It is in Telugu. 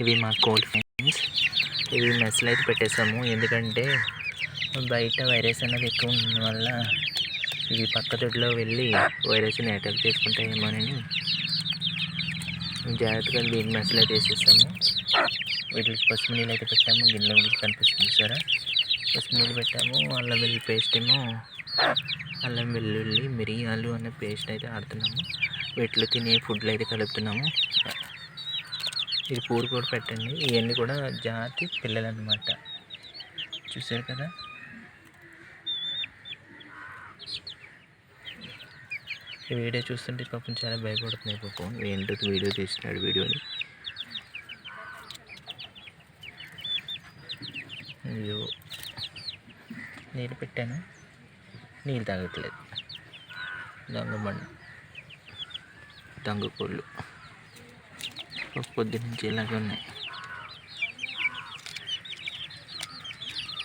ఇవి మా కోల్డ్ ఫ్రెండ్స్ ఇవి మెస్లు అయితే పెట్టేసాము. ఎందుకంటే బయట వైరస్ అనేది ఎక్కువ ఉండడం వల్ల ఇవి పక్క దొడ్లో వెళ్ళి వైరస్ని అటాక్ చేసుకుంటాయేమోనని జాగ్రత్తగా దీని మెస్లు అయితే వేసేసాము వీటికి పసుపు నీళ్ళు అయితే పెట్టాము. గిన్నెలో మీకు కనిపిస్తుంది సరే పసుపు నీళ్ళు పెట్టాము. అల్లం వెల్లుల్లి పేస్ట్ ఏమో అల్లం వెల్లుల్లి మిరియాలు అనే పేస్ట్ అయితే ఆడుతున్నాము వీటిలో తినే ఫుడ్లు అయితే కలుపుతున్నాము. ఇది పూరు కూడా పెట్టండి. ఇవన్నీ కూడా జాతి పిల్లలు అనమాట చూసారు కదా? ఈ వీడియో చూస్తుంటే పాపం చాలా భయపడుతున్నాయి పాపం. ఏంటో వీడియో తీస్తున్నాడు వీడియోని అయ్యో. నీళ్ళు పెట్టాను? నీళ్ళు తాగట్లేదు. దొంగ బండి దొంగ కోళ్ళు. Pagpod din sila gano'n.